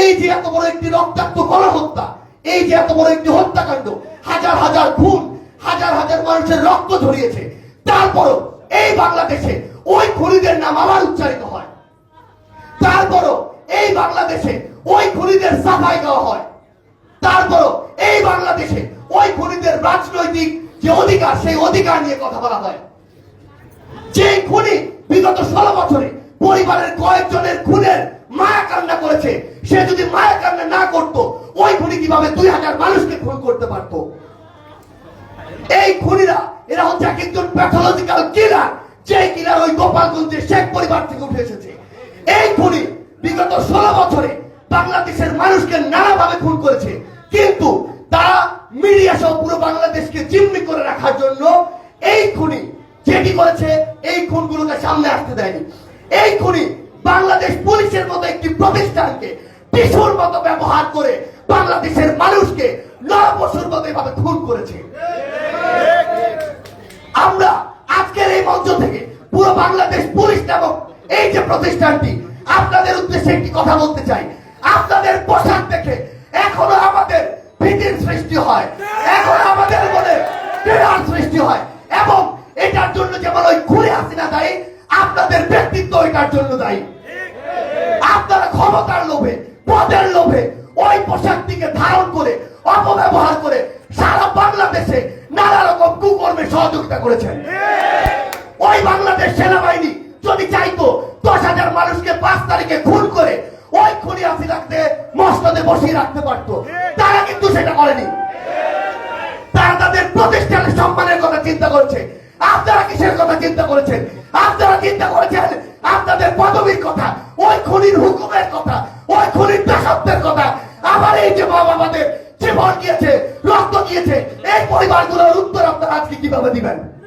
এই যে এত বড় একটি রক্তাক্ত গণহত্যা, এই যে এত বড় একটি হত্যাকাণ্ড, হাজার হাজার খুন, হাজার হাজার মানুষের রক্ত ঝরিয়েছে। তারপরও এই বাংলাদেশে ওই খুনিদের নাম আবার উচ্চারিত হয়। তারপরও এই বাংলাদেশে ওই খুনিদের সাফাই দেওয়া হয়। তারপরও এই বাংলাদেশে ওই খুনিদের রাজনৈতিক যে অধিকার, সেই অধিকার নিয়ে কথা বলা হয়। যে খুনি বিগত ষোলো বছরে পরিবারের কয়েকজনের খুনের মায়া কান্না করেছে সে যদি মায়া কান্না না করত, ওই খুনি কীভাবে দুই হাজার মানুষকে খুন করতে পারতো? এই খুনিরা, এরা হচ্ছে এক একজন প্যাথোলজিক্যাল কিলার যে কিলার ওই গোপালগঞ্জে শেখ পরিবার থেকে উঠে এসেছে। এই খুনি বিগত ষোলো বছরে বাংলাদেশের মানুষকে নানাভাবে খুন করেছে। কিন্তু তারা মিডিয়া সহ পুরো বাংলাদেশকে জিম্মি করে রাখার জন্য এই খুনি যেটি করেছে, এই খুনগুলোকে সামনে আসতে দেয়নি। এই খুনি বাংলাদেশ পুলিশের মতো একটি প্রতিষ্ঠানকে টিসুর মতো ব্যবহার করে বাংলাদেশের মানুষকে নরপশুর মতো এভাবে খুন করেছে। আমরা আজকের এই মঞ্চ থেকে পুরো বাংলাদেশ পুলিশ নামক এই যে প্রতিষ্ঠানটি, আপনাদের উদ্দেশ্যে একটি কথা বলতে চাই। আপনাদের পোশাক দেখে এখনও আমাদের ভীতির সৃষ্টি হয়, এখন আমাদের মনে ঘৃণার সৃষ্টি হয় এবং এটার জন্য যেমন ওই ঘুরে হাসিনা দায়ী, আপনাদের ব্যক্তিত্ব এটার জন্য দায়ী। আপনারা ক্ষমতার লোভে পদের লোভে ওই পোশাকটিকে ধারণ করে, অপব্যবহার করে সারা বাংলাদেশে নানা রকম কুকর্মে সহযোগিতা করেছেন। ওই বাংলাদেশ সেনাবাহিনী যদি চাইতো দশ হাজার মানুষকে পাঁচ তারিখে খুন করে ওই খুনি আসি রাখতে মস্তদে বসিয়ে রাখতে পারতো, তারা কিন্তু সেটা করেনি। তারা তাদের প্রতিষ্ঠানের সম্মানের কথা চিন্তা করছে। আপনারা কিসের কথা চিন্তা করেছেন? আপনারা চিন্তা করেছেন আপনাদের পদবীর কথা, ওই খুনির হুকুমের কথা দাসত্বের কথা। আবার এই যে বাবা আমাদের জীবন গিয়েছে